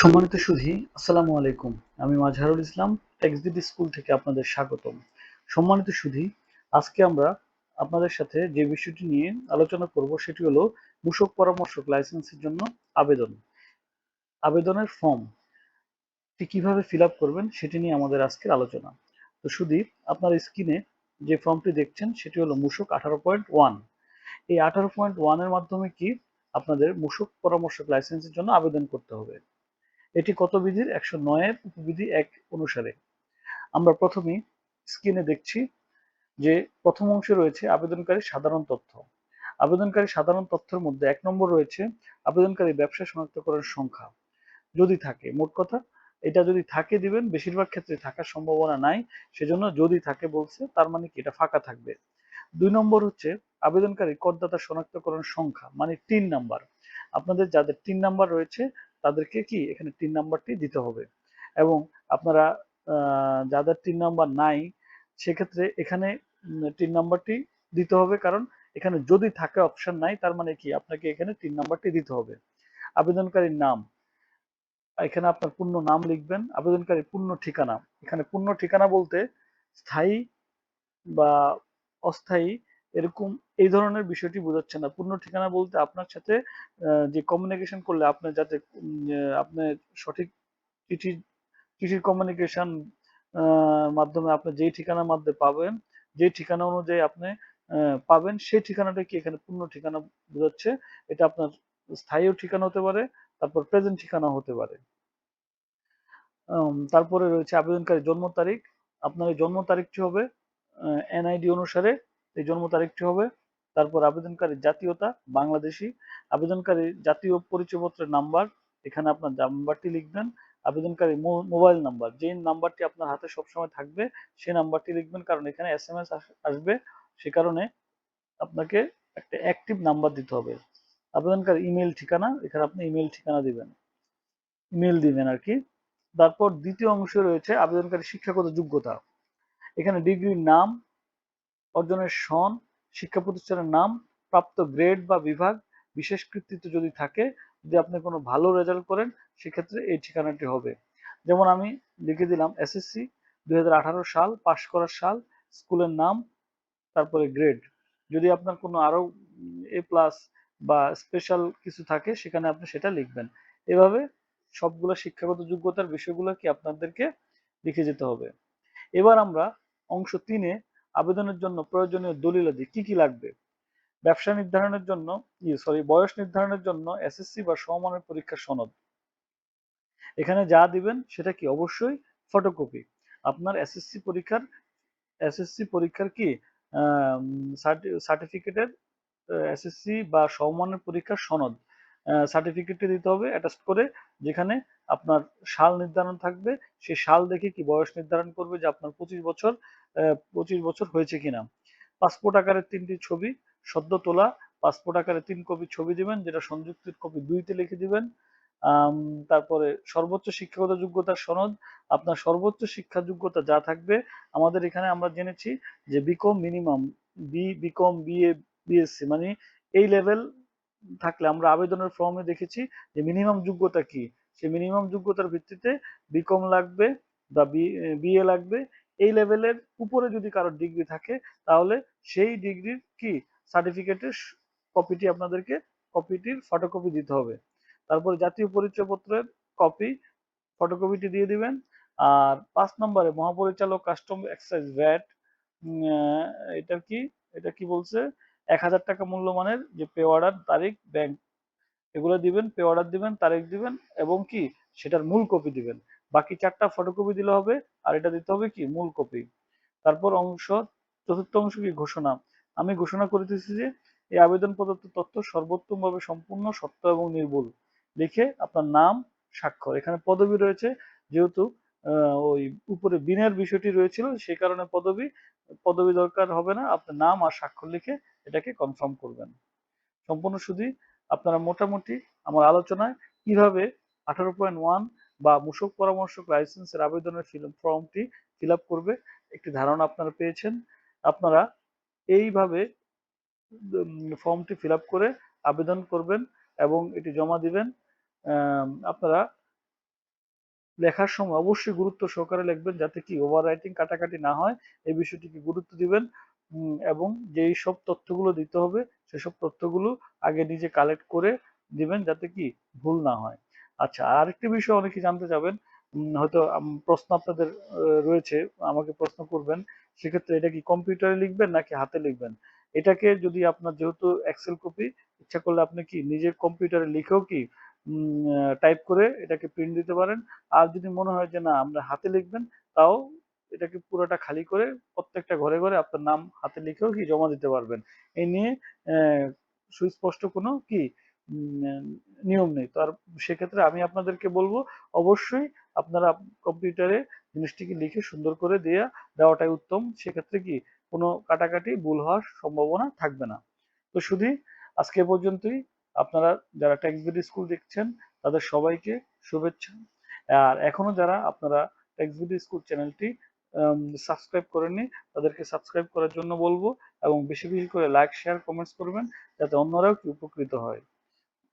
সম্মানিত সুধী, আসসালামু আলাইকুম। আমি মাজহারুল ইসলাম টেক্সবিডি স্কুল থেকে আপনাদের স্বাগতম। সম্মানিত সুধী, আজকে আমরা আপনাদের সাথে যে বিষয়টি নিয়ে আলোচনা করব সেটি হলো মূসক পরামর্শক লাইসেন্সের জন্য আবেদন। আবেদনের ফর্ম কীভাবে ফিল করবেন সেটি নিয়ে আমাদের আজকের আলোচনা। তো সুধী, আপনার স্ক্রিনে যে ফর্মটি দেখছেন সেটি হলো মূসক আঠারো পয়েন্ট ওয়ান। এই আঠারো পয়েন্ট ওয়ানের মাধ্যমে কি আপনাদের মূসক পরামর্শক লাইসেন্সের জন্য আবেদন করতে হবে? এটি কত বিধির? একশো নয়ের উপবিধি এক অনুসারে। আমরা প্রথমেই স্ক্রিনে দেখছি যে প্রথম অংশে রয়েছে আবেদনকারী সাধারণ তথ্য। আবেদনকারী সাধারণ তথ্যের মধ্যে এক নম্বর রয়েছে আবেদনকারী ব্যবসা শনাক্তকরণ সংখ্যা। যদি থাকে, মোট কথা, এটা যদি থাকে দিবেন, বেশিরভাগ ক্ষেত্রে থাকার সম্ভাবনা নাই, সেজন্য যদি থাকে বলছে, তার মানে কি এটা ফাঁকা থাকবে। দুই নম্বর হচ্ছে আবেদনকারী করদাতা শনাক্তকরণ সংখ্যা মানে তিন নাম্বার। আপনাদের যাদের তিন নাম্বার রয়েছে তাদেরকে কি এখানে তিন নাম্বারটি দিতে হবে? এবং আপনারা যাদের তিন নাম্বার নাই, সেক্ষেত্রে এখানে তিন নাম্বারটি দিতে হবে। কারণ এখানে যদি থাকে অপশন নাই, তার মানে কি? আপনাকে এখানে তিন নাম্বারটি দিতে হবে। আবেদনকারীর নাম। এখানে আপনার পূর্ণ নাম লিখবেন। আবেদনকারী পূর্ণ ঠিকানা। এখানে পূর্ণ ঠিকানা বলতে স্থায়ী বা অস্থায়ী এরকম এই ধরনের বিষয়টি বোঝাচ্ছে না। পূর্ণ ঠিকানা বলতে আপনার সাথে যে কমিউনিকেশন করলে আপনার যাতে আপনি সঠিক চিঠি, চিঠির কমিউনিকেশন মাধ্যমে আপনি যেই ঠিকানার মাধ্যমে পাবেন যে ঠিকানা অনুযায়ী আপনি পাবেন, সেই ঠিকানাটা কি এখানে পূর্ণ ঠিকানা বোঝাচ্ছে, এটা আপনার স্থায়ী ঠিকানা হতে পারে, তারপর প্রেজেন্ট ঠিকানা হতে পারে। তারপরে রয়েছে আবেদনকারী জন্ম তারিখ। আপনার জন্ম তারিখটি হবে এনআইডি অনুসারে, এই জন্ম তারিখটি হবে তারপর আবেদনকারীর জাতীয়তা, বাংলাদেশি। আবেদনকারীর জাতীয় পরিচয়পত্রের নাম্বার, এখানে আপনার নাম্বারটি লিখবেন। আবেদনকারী মোবাইল নাম্বার, যে নাম্বারটি আপনার হাতে সবসময় থাকবে সেই নাম্বারটি লিখবেন, কারণ এখানে এস এম এস আসবে। সে কারণে আপনাকে একটা অ্যাক্টিভ নাম্বার দিতে হবে। আবেদনকারী ইমেল ঠিকানা, এখানে আপনি ইমেল ঠিকানা দিবেন। ইমেল দিবেন আর কি। তারপর দ্বিতীয় অংশে রয়েছে আবেদনকারী শিক্ষাগত যোগ্যতা। এখানে ডিগ্রির নাম, অর্জনের সন শিক্ষা প্রতিষ্ঠানের নাম, প্রাপ্ত গ্রেড বা বিভাগ, বিশেষ কৃতিত্ব যদি থাকে, যদি আপনি কোনো ভালো রেজাল্ট করেন, সেক্ষেত্রে এই ঠিকানাটি হবে। যেমন আমি লিখে দিলাম এসএসসি দু হাজার আঠারো সাল, পাশ করার সাল, স্কুলের নাম, তারপরে গ্রেড যদি আপনার কোনো আরও এ প্লাস বা স্পেশাল কিছু থাকে, সেখানে আপনি সেটা লিখবেন। এভাবে সবগুলো শিক্ষাগত যোগ্যতার বিষয়গুলো কি আপনাদেরকে লিখে যেতে হবে। এবার আমরা অংশ তিনে আবেদনের জন্য প্রয়োজনীয় দলিলাদি কি কি লাগবে? ব্যবসা নির্ধারণের জন্য সরি বয়স নির্ধারণের জন্য এসএসসি বা সমমানের পরীক্ষার সনদ। এখানে যা দিবেন সেটা কি? অবশ্যই ফটোকপি আপনার এসএসসি পরীক্ষার এসএসসি পরীক্ষার কি সার্টিফিকেটের এসএসসি বা সমমানের পরীক্ষার সনদ সার্টিফিকেটটি দিতে হবে অ্যাটাচ করে, যেখানে আপনার সাল নির্ধারণ থাকবে। সেই সাল দেখে কি বয়স নির্ধারণ করবে যে আপনার পঁচিশ বছর পঁচিশ বছর হয়েছে কিনা। পাসপোর্ট আকারের তিনটি ছবি, সদ্য তোলা, পাসপোর্ট আকারে তিন কপি ছবি দিবেন, যেটা সংযুক্তির কপি দুইতে লিখে দিবেন। তারপরে সর্বোচ্চ শিক্ষাগত যোগ্যতার সনদ, আপনার সর্বোচ্চ শিক্ষা যোগ্যতা যা থাকবে, আমাদের এখানে আমরা জেনেছি যে BCom minimum B BCom BA BSc মানে এই লেভেল থাকলে আমরা আবেদনের ফর্মে দেখেছি যে মিনিমাম যোগ্যতা কি। সে মিনিমাম যোগ্যতার ভিত্তিতে বিকম লাগবে বা বিএ লাগবে এই লেভেলের উপরে যদি কারোর ডিগ্রি থাকে, তাহলে সেই ডিগ্রির কি? সার্টিফিকেটের কপিটি আপনাদেরকে কপিটির ফটোকপি দিতে হবে। তারপরে জাতীয় পরিচয়পত্রের কপি ফটোকপিটি দিয়ে দিবেন। আর পাঁচ নম্বরে মহাপরিচালক কাস্টম এক্সাইজ ভ্যাট এটার কি? এটা কি বলছে? এক হাজার টাকা মূল্যমানের যে পে অর্ডার তারিখ ব্যাংক এগুলো দিবেন পে অর্ডার দিবেন, তারিখ দিবেন এবং কি? সেটার মূল কপি দিবেন। বাকি চারটা ফটোকপি দিলে হবে, আর এটা দিতে হবে কি? মূল কপি। তারপর অংশ, চতুর্থ অংশ কি? ঘোষণা। আমি ঘোষণা করিতেছি যে, এই আবেদন প্রদত্ত তথ্য সর্বোত্তমভাবে সম্পূর্ণ, সত্য এবং নির্ভুল। লিখে আপনার নাম, স্বাক্ষর। এখানে পদবি রয়েছে, যেহেতু ওই উপরে বিনের বিষয়টি রয়েছিল সেই কারণে পদবি পদবি দরকার হবে না। আপনার নাম আর স্বাক্ষর লিখে এটাকে কনফার্ম করবেন। সম্পূর্ণ শুধু আপনারা মোটামুটি আমার আলোচনায় কীভাবে আঠারো পয়েন্ট ওয়ান বা মূসক পরামর্শক লাইসেন্সের আবেদনের ফর্মটি ফিল করবে। একটি ধারণা আপনারা পেয়েছেন। আপনারা এইভাবে ফর্মটি ফিল করে আবেদন করবেন এবং এটি জমা দিবেন। আপনারা লেখার সময় অবশ্যই গুরুত্ব সহকারে লিখবেন যাতে কি ওভার রাইটিং কাটাকাটি না হয়। এই বিষয়টিকে গুরুত্ব দিবেন। এবং যেই সব তথ্যগুলো দিতে হবে, সেসব তথ্যগুলো আগে নিজে কালেক্ট করে দিবেন যাতে কি ভুল না হয়। আচ্ছা আরেকটি বিষয় অনেকে জানতে যাবেন হয়তো প্রশ্ন আপনাদের রয়েছে, আমাকে প্রশ্ন করবেন। সেক্ষেত্রে এটা কি কম্পিউটারে লিখবেন নাকি হাতে লিখবেন? এটাকে যদি আপনার যেহেতু এক্সেল কপি ইচ্ছা করলে আপনি কি নিজের কম্পিউটারে লিখেও কি টাইপ করে এটাকে প্রিন্ট দিতে পারেন? আর যদি মনে হয় যে না, আমরা হাতে লিখবেন, তাও এটাকে পুরোটা খালি করে প্রত্যেকটা ঘরে ঘরে আপনার নাম হাতে লিখেও কি জমা দিতে পারবেন? এই নিয়ে সুস্পষ্ট কোনো কি নিয়ম নেই। তো আর সেক্ষেত্রে আমি আপনাদেরকে বলব, অবশ্যই আপনারা কম্পিউটারে জিনিসটিকে লিখে সুন্দর করে দিয়ে, দেওয়াটাই উত্তম। সেক্ষেত্রে কি কোনো কাটাকাটি ভুল হওয়ার সম্ভাবনা থাকবে না। তো শুধু আজকে পর্যন্তই। আপনারা যারা টেক্সবিডি স্কুল দেখছেন, তাদের সবাইকে শুভেচ্ছা। আর এখনও যারা আপনারা টেক্সবিডি স্কুল চ্যানেলটি সাবস্ক্রাইব করেননি, তাদেরকে সাবস্ক্রাইব করার জন্য বলব এবং বেশি বেশি করে লাইক, শেয়ার, কমেন্টস করবেন, যাতে অন্যরাও কি উপকৃত হয়।